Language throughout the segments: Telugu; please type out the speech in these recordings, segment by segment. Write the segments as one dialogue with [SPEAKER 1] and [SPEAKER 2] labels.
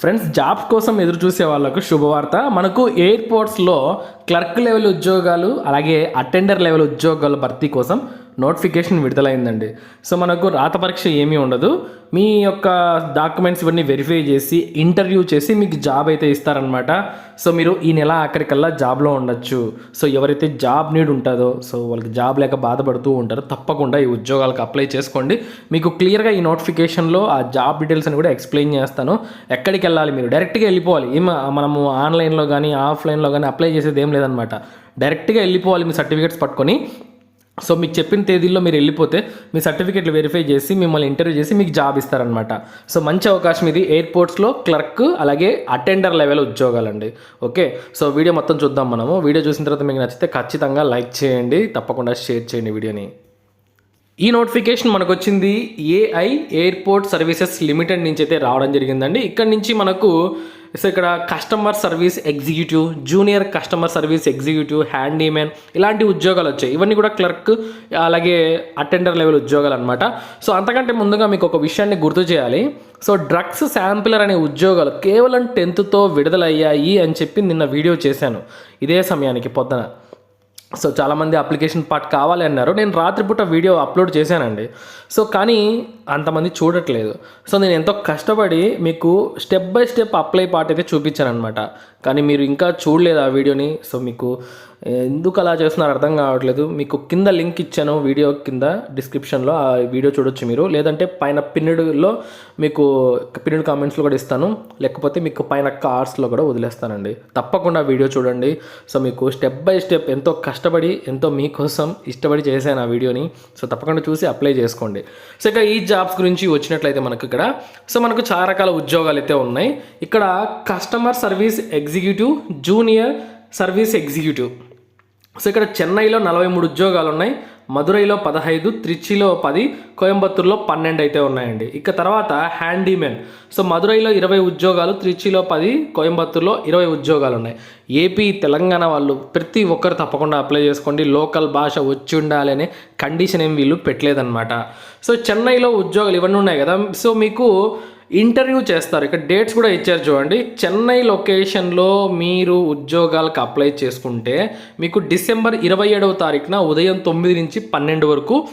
[SPEAKER 1] ఫ్రెండ్స్ జాబ్ కోసం ఎదురు చూసే వాళ్ళకు శుభవార్త. మనకు ఎయిర్పోర్ట్స్లో క్లర్క్ లెవెల్ ఉద్యోగాలు అలాగే అటెండర్ లెవెల్ ఉద్యోగాల భర్తీ కోసం నోటిఫికేషన్ విడుదలైందండి. సో మనకు రాత పరీక్ష ఏమీ ఉండదు. మీ యొక్క డాక్యుమెంట్స్ ఇవన్నీ వెరిఫై చేసి ఇంటర్వ్యూ చేసి మీకు జాబ్ అయితే ఇస్తారనమాట సో మీరు ఈ నెల ఆఖరికల్లా జాబ్లో ఉండొచ్చు. సో ఎవరైతే జాబ్ నీడ్ ఉంటుందో సో వాళ్ళకి జాబ్ లేక బాధపడుతూ ఉంటారో తప్పకుండా ఈ ఉద్యోగాలకు అప్లై చేసుకోండి. మీకు క్లియర్గా ఈ నోటిఫికేషన్లో ఆ జాబ్ డీటెయిల్స్ అని కూడా ఎక్స్ప్లెయిన్ చేస్తాను. ఎక్కడికి వెళ్ళాలి మీరు? డైరెక్ట్గా వెళ్ళిపోవాలి. ఏం మనము ఆన్లైన్లో కానీ ఆఫ్లైన్లో కానీ అప్లై చేసేది ఏం లేదనమాట డైరెక్ట్గా వెళ్ళిపోవాలి మీ సర్టిఫికేట్స్ పట్టుకొని. సో మీకు చెప్పిన తేదీల్లో మీరు వెళ్ళిపోతే మీ సర్టిఫికేట్లు వెరిఫై చేసి మిమ్మల్ని ఇంటర్వ్యూ చేసి మీకు జాబ్ ఇస్తారనమాట సో మంచి అవకాశం ఇది. ఎయిర్పోర్ట్స్లో క్లర్క్ అలాగే అటెండర్ లెవెల్ ఉద్యోగాలండి. ఓకే? సో వీడియో మొత్తం చూద్దాం మనము. వీడియో చూసిన తర్వాత మీకు నచ్చితే ఖచ్చితంగా లైక్ చేయండి. తప్పకుండా షేర్ చేయండి వీడియోని. ఈ నోటిఫికేషన్ మనకు వచ్చింది ఏఐ ఎయిర్పోర్ట్ సర్వీసెస్ లిమిటెడ్ నుంచి అయితే రావడం జరిగిందండి. ఇక్కడ నుంచి మనకు సో ఇక్కడ customer service executive junior customer service executive handymen ఇలాంటి ఉద్యోగాలు వచ్చాయి. ఇవన్నీ కూడా క్లర్క్ అలాగే అటెండర్ లెవెల్ ఉద్యోగాలు అనమాట సో అంతకంటే ముందుగా మీకు ఒక విషయాన్ని గుర్తు చేయాలి. సో డ్రగ్స్ శాంపిలర్ అనే ఉద్యోగాలు కేవలం టెన్త్తో విడుదలయ్యాయి అని చెప్పి నిన్న వీడియో చేశాను. ఇదే సమయానికి పొద్దున. సో చాలామంది అప్లికేషన్ పార్ట్ కావాలి అన్నారు. నేను రాత్రిపూట వీడియో అప్లోడ్ చేశానండి. సో కానీ అంతమంది చూడట్లేదు. సో నేను ఎంతో కష్టపడి మీకు step by step apply part అయితే చూపించాను అనమాట కానీ మీరు ఇంకా చూడలేదు ఆ వీడియోని. సో మీకు ఎందుకు అలా చేస్తున్నారు అర్థం కావట్లేదు. మీకు కింద లింక్ ఇచ్చాను వీడియో కింద డిస్క్రిప్షన్లో ఆ వీడియో చూడొచ్చు మీరు. లేదంటే పైన పిన్నుడులో మీకు పిన్నుడు కామెంట్స్లో కూడా ఇస్తాను. లేకపోతే మీకు పైన కార్స్లో కూడా వదిలేస్తానండి. తప్పకుండా వీడియో చూడండి. సో మీకు స్టెప్ బై స్టెప్ ఎంతో కష్టపడి ఎంతో మీకోసం ఇష్టపడి చేశాను ఆ వీడియోని. సో తప్పకుండా చూసి అప్లై చేసుకోండి. సో ఇక ఈ జాబ్స్ గురించి వచ్చినట్లయితే మనకు ఇక్కడ సో మనకు చాలా రకాల ఉద్యోగాలు అయితే ఉన్నాయి. ఇక్కడ customer service executive junior service executive so ఇక్కడ చెన్నైలో నలభై మూడు ఉద్యోగాలు ఉన్నాయి మదురైలో పదహైదు త్రిచిలో పది కోయంబత్తూర్లో పన్నెండు అయితే ఉన్నాయండి. ఇక తర్వాత హ్యాండీమెన్. సో మదురైలో ఇరవై ఉద్యోగాలు త్రిచిలో పది కోయంబత్తూర్లో ఇరవై ఉద్యోగాలు ఉన్నాయి ఏపీ తెలంగాణ వాళ్ళు ప్రతి ఒక్కరు తప్పకుండా అప్లై చేసుకోండి. లోకల్ భాష వచ్చి ఉండాలి అనే కండిషన్ ఏం వీళ్ళు పెట్టలేదన్నమాట. సో చెన్నైలో ఉద్యోగాలు ఇవన్నీ ఉన్నాయి కదా. సో మీకు ఇంటర్వ్యూ చేస్తారు. ఇక్కడ డేట్స్ కూడా ఇచ్చారు చూడండి. చెన్నై లొకేషన్లో మీరు ఉద్యోగాలకు అప్లై చేసుకుంటే మీకు డిసెంబర్ ఇరవై ఏడవ తారీఖున ఉదయం తొమ్మిది నుంచి పన్నెండు వరకు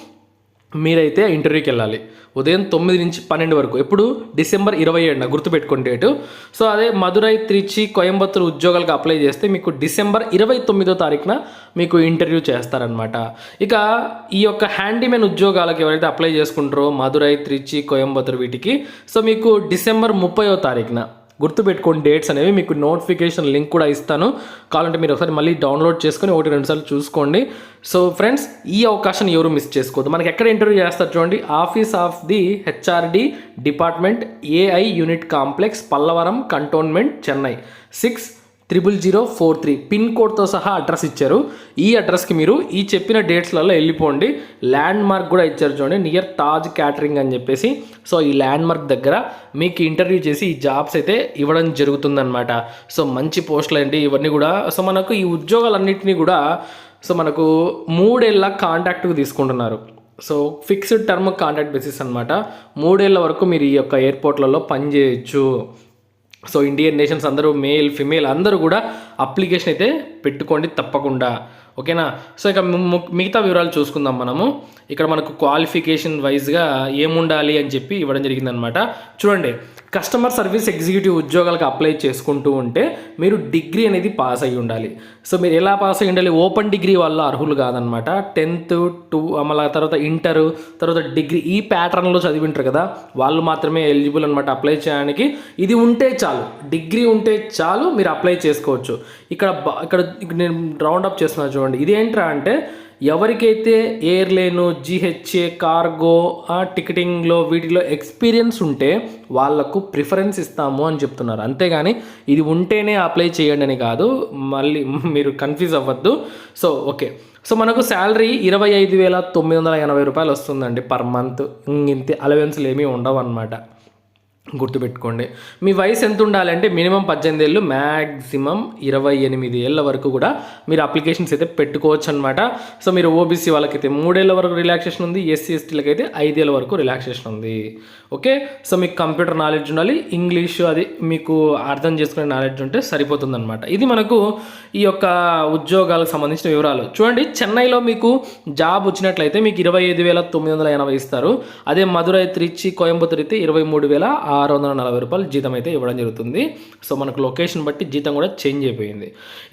[SPEAKER 1] మీరైతే ఇంటర్వ్యూకి వెళ్ళాలి. ఉదయం తొమ్మిది నుంచి పన్నెండు వరకు. ఎప్పుడు? డిసెంబర్ ఇరవై ఏడున. గుర్తుపెట్టుకుని డేటు. సో అదే మదురై త్రిచి కోయంబత్తూరు ఉద్యోగాలకు అప్లై చేస్తే మీకు డిసెంబర్ ఇరవై తొమ్మిదో తారీఖున మీకు ఇంటర్వ్యూ చేస్తారనమాట ఇక ఈ యొక్క హ్యాండీమెన్ ఉద్యోగాలకు ఎవరైతే అప్లై చేసుకుంటారో మదురై త్రిచి కోయంబత్తూరు వీటికి సో మీకు డిసెంబర్ ముప్పయో తారీఖున. గుర్తుపెట్టుకోండి డేట్స్ అనేవి. మీకు నోటిఫికేషన్ లింక్ కూడా ఇస్తాను. కావాలంటే మీరు ఒకసారి మళ్ళీ డౌన్లోడ్ చేసుకొని ఒకటి రెండు సార్లు చూసుకోండి. సో ఫ్రెండ్స్ ఈ అవకాశాన్ని ఎవరు మిస్ చేసుకోవద్దు. మనకి ఎక్కడ ఇంటర్వ్యూ చేస్తారు చూడండి. Office of the HRD department AI unit complex Pallavaram cantonment Chennai six triple zero four three pin కోడ్తో సహా అడ్రస్ ఇచ్చారు. ఈ అడ్రస్కి మీరు ఈ చెప్పిన డేట్స్లలో వెళ్ళిపోండి. ల్యాండ్ మార్క్ కూడా ఇచ్చారు చూడండి. నియర్ తాజ్ క్యాటరింగ్ అని చెప్పేసి. సో ఈ ల్యాండ్ మార్క్ దగ్గర మీకు ఇంటర్వ్యూ చేసి ఈ జాబ్స్ అయితే ఇవ్వడం జరుగుతుందన్నమాట. సో మంచి పోస్టులు ఏంటి ఇవన్నీ కూడా సో మనకు ఈ ఉద్యోగాలన్నింటినీ కూడా సో మనకు మూడేళ్ళ కాంటాక్ట్కి తీసుకుంటున్నారు. So fixed term contract basis అనమాట మూడేళ్ళ వరకు మీరు ఈ యొక్క ఎయిర్పోర్ట్లలో పనిచేయచ్చు. సో ఇండియన్ నేషన్స్ అందరూ మేల్ ఫిమేల్ అందరూ కూడా అప్లికేషన్ అయితే పెట్టుకోండి తప్పకుండా. ఓకేనా? సో ఇక మిగతా వివరాలు చూసుకుందాం మనము. ఇక్కడ మనకు క్వాలిఫికేషన్ వైజ్గా ఏముండాలి అని చెప్పి ఇవ్వడం జరిగిందనమాట. చూడండి కస్టమర్ సర్వీస్ ఎగ్జిక్యూటివ్ ఉద్యోగాలకు అప్లై చేసుకుంటూ ఉంటే మీరు డిగ్రీ అనేది పాస్ అయ్యి ఉండాలి. సో మీరు ఎలా పాస్ అయ్యి ఉండాలి? ఓపెన్ డిగ్రీ వల్ల అర్హులు కాదనమాట టెన్త్ టూ మళ్ళీ తర్వాత ఇంటర్ తర్వాత డిగ్రీ ఈ ప్యాటర్న్లో చదివింటారు కదా వాళ్ళు మాత్రమే ఎలిజిబుల్ అనమాట అప్లై చేయడానికి. ఇది ఉంటే చాలు. డిగ్రీ ఉంటే చాలు మీరు అప్లై చేసుకోవచ్చు. ఇక్కడ ఇక్కడ నేను రౌండ్ అప్ చేస్తున్నా చూడండి. ఇదేంట్రా అంటే ఎవరికైతే ఎయిర్లైను జిహెచ్ఏ కార్గో టికెటింగ్లో వీటిలో ఎక్స్పీరియన్స్ ఉంటే వాళ్ళకు ప్రిఫరెన్స్ ఇస్తాము అని చెప్తున్నారు. అంతేగాని ఇది ఉంటేనే అప్లై చేయండి అని కాదు మళ్ళీ మీరు కన్ఫ్యూజ్ అవ్వద్దు. So okay. సో మనకు శాలరీ ఇరవై ఐదు వేల తొమ్మిది వందల ఎనభై రూపాయలు వస్తుందండి పర్ మంత్. ఇంతే అలవెన్స్లు ఏమీ ఉండవు అనమాట గుర్తుపెట్టుకోండి. మీ వయసు ఎంత ఉండాలంటే మినిమం పద్దెనిమిది ఏళ్ళు మ్యాక్సిమం ఇరవై ఎనిమిది ఏళ్ళ వరకు కూడా మీరు అప్లికేషన్స్ అయితే పెట్టుకోవచ్చు అనమాట సో మీరు ఓబీసీ వాళ్ళకైతే మూడేళ్ళ వరకు రిలాక్సేషన్ ఉంది ఎస్సీ ఎస్టీలకి అయితే ఐదేళ్ళ వరకు రిలాక్సేషన్ ఉంది. ఓకే? సో మీకు కంప్యూటర్ నాలెడ్జ్ ఉండాలి ఇంగ్లీష్ అది మీకు అర్థం చేసుకునే నాలెడ్జ్ ఉంటే సరిపోతుందన్నమాట. ఇది మనకు ఈ యొక్క ఉద్యోగాలకు సంబంధించిన వివరాలు. చూడండి చెన్నైలో మీకు జాబ్ వచ్చినట్లయితే మీకు ఇరవై ఐదు వేల తొమ్మిది వందల ఎనభై ఇస్తారు. అదే మధురై త్రిచి కోయంబత్తూర్ అయితే ఇరవై మూడు వేల ఆరు వందల నలభై రూపాయలు జీతం అయితే ఇవ్వడం జరుగుతుంది. సో మనకు లొకేషన్ బట్టి జీతం కూడా చేంజ్ అయిపోయింది.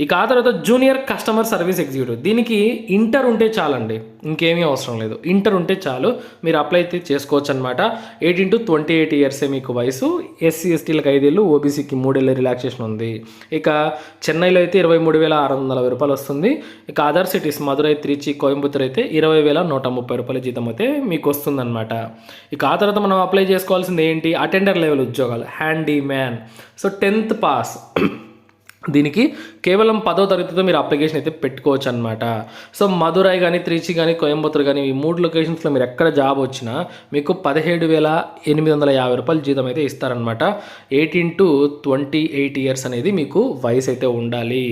[SPEAKER 1] ఇక ఆ తర్వాత జూనియర్ కస్టమర్ సర్వీస్ ఎగ్జిక్యూటివ్. దీనికి ఇంటర్ ఉంటే చాలండి. ఇంకేమీ అవసరం లేదు. ఇంటర్ ఉంటే చాలు. మీరు అప్లై అయితే చేసుకోవచ్చు అనమాట ఎయిటీన్ టు ట్వంటీ ఎయిట్ ఇయర్సే మీకు వయసు. ఎస్సీ ఎస్టీలకు ఐదేళ్ళు ఓబీసీకి మూడేళ్ళ రిలాక్సేషన్ ఉంది. ఇక చెన్నైలో అయితే ఇరవై మూడు వేల ఆరు వందల నలభై రూపాయలు వస్తుంది. ఇక అదర్ సిటీస్ మధురై త్రిచి కోయంబత్తూర్ అయితే ఇరవై వేల నూట ముప్పై రూపాయల జీతం అయితే మీకు వస్తుందన్నమాట. ఇక ఆ తర్వాత మనం అప్లై చేసుకోవాల్సింది ఏంటి? అటెండర్ లెవెల్ ఉద్యోగాలు. హ్యాండీమ్యాన్ సో టెన్త్ పాస్ దీనికి కేవలం పదో తరగతితో మీరు అప్లికేషన్ అయితే పెట్టుకోవచ్చు అనమాట సో మధురై కానీ త్రిచి కానీ కోయంబత్తూర్ కానీ ఈ మూడు లొకేషన్స్లో మీరు ఎక్కడ జాబ్ వచ్చినా మీకు పదిహేడు వేల ఎనిమిది వందల యాభై రూపాయలు జీతం అయితే ఇస్తారనమాట eighteen to twenty eight years అనేది మీకు వయసు అయితే ఉండాలి.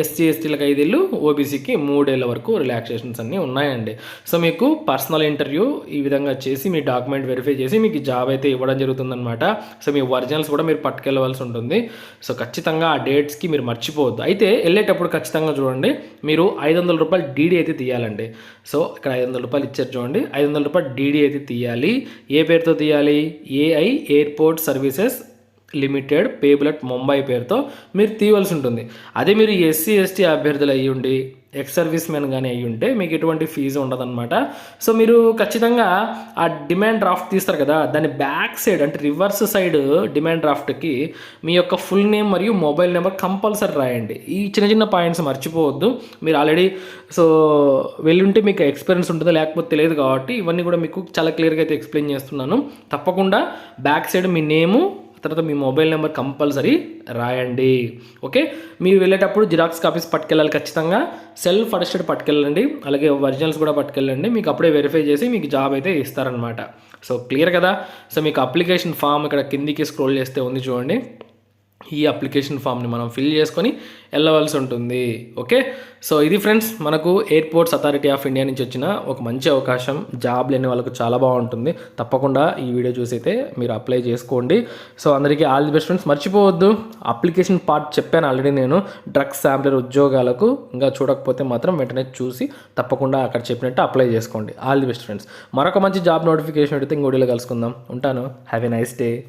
[SPEAKER 1] ఎస్సీ ఎస్టీలకు ఐదేళ్ళు ఓబీసీకి మూడేళ్ళ వరకు రిలాక్సేషన్స్ అన్నీ ఉన్నాయండి. సో మీకు పర్సనల్ ఇంటర్వ్యూ ఈ విధంగా చేసి మీ డాక్యుమెంట్ వెరిఫై చేసి మీకు జాబ్ అయితే ఇవ్వడం జరుగుతుందన్నమాట. సో మీ ఒరిజినల్స్ కూడా మీరు పట్టుకెళ్ళవలసి ఉంటుంది. సో ఖచ్చితంగా ఆ డేట్స్కి మీరు మర్చిపోవద్దు. అయితే వెళ్ళేటప్పుడు ఖచ్చితంగా చూడండి మీరు ఐదు వందల రూపాయలు డీడీ అయితే తీయాలండి. సో ఇక్కడ ఐదు వందల రూపాయలు ఇచ్చారు చూడండి ఐదు వందల రూపాయలు డీడీ అయితే తీయాలి. ఏ పేరుతో తీయాలి? AI airport services limited payable at Mumbai పేరుతో మీరు తీయవలసి ఉంటుంది. అదే మీరు ఎస్సీ ఎస్టీ అభ్యర్థులు అయ్యి ఉండి ఎక్స్ సర్వీస్ మెన్ కానీ అయ్యి ఉంటే మీకు ఎటువంటి ఫీజు ఉండదన్నమాట. సో మీరు ఖచ్చితంగా ఆ డిమాండ్ డ్రాఫ్ట్ తీస్తారు కదా దాని బ్యాక్ సైడ్ అంటే రివర్స్ సైడ్ డిమాండ్ డ్రాఫ్ట్కి మీ యొక్క ఫుల్ నేమ్ మరియు మొబైల్ నెంబర్ కంపల్సరీ రాయండి. ఈ చిన్న చిన్న పాయింట్స్ మర్చిపోవద్దు. మీరు ఆల్రెడీ సో వెళ్ళుంటే మీకు ఎక్స్పీరియన్స్ ఉంటుందో లేకపోతే తెలియదు కాబట్టి ఇవన్నీ కూడా మీకు చాలా క్లియర్గా అయితే ఎక్స్ప్లెయిన్ చేస్తున్నాను. తప్పకుండా బ్యాక్ సైడ్ మీ నేము తర్వాత మీ మొబైల్ నెంబర్ కంపల్సరీ రాయండి. ఓకే? మీరు వెళ్ళేటప్పుడు జిరాక్స్ కాపీస్ పట్టుకెళ్ళాలి ఖచ్చితంగా. సెల్ఫ్ అటెస్టెడ్ పట్టుకెళ్ళండి. అలాగే ఒరిజినల్స్ కూడా పట్టుకెళ్ళండి. మీకు అప్పుడే వెరిఫై చేసి మీకు జాబ్ అయితే ఇస్తారనమాట సో క్లియర్ కదా? సో మీకు అప్లికేషన్ ఫామ్ ఇక్కడ కిందికి స్క్రోల్ చేస్తే ఉంది చూడండి. ఈ అప్లికేషన్ ఫామ్ని మనం ఫిల్ చేసుకొని వెళ్ళవలసి ఉంటుంది. ఓకే? సో ఇది ఫ్రెండ్స్ మనకు ఎయిర్పోర్ట్స్ అథారిటీ ఆఫ్ ఇండియా నుంచి వచ్చిన ఒక మంచి అవకాశం. జాబ్ లేని వాళ్ళకు చాలా బాగుంటుంది. తప్పకుండా ఈ వీడియో చూసి అయితే మీరు అప్లై చేసుకోండి. సో అందరికీ ఆల్ ది బెస్ట్ ఫ్రెండ్స్. మర్చిపోవద్దు. అప్లికేషన్ పార్ట్ చెప్పాను ఆల్రెడీ నేను. డ్రగ్స్ శాంప్లర్ ఉద్యోగాలకు ఇంకా చూడకపోతే మాత్రం వెంటనే చూసి తప్పకుండా అక్కడ చెప్పినట్టు అప్లై చేసుకోండి. All the best friends. మరొక మంచి జాబ్ నోటిఫికేషన్ అడిగితే ఇంకోటిలో కలుసుకుందాం. ఉంటాను. Have a nice day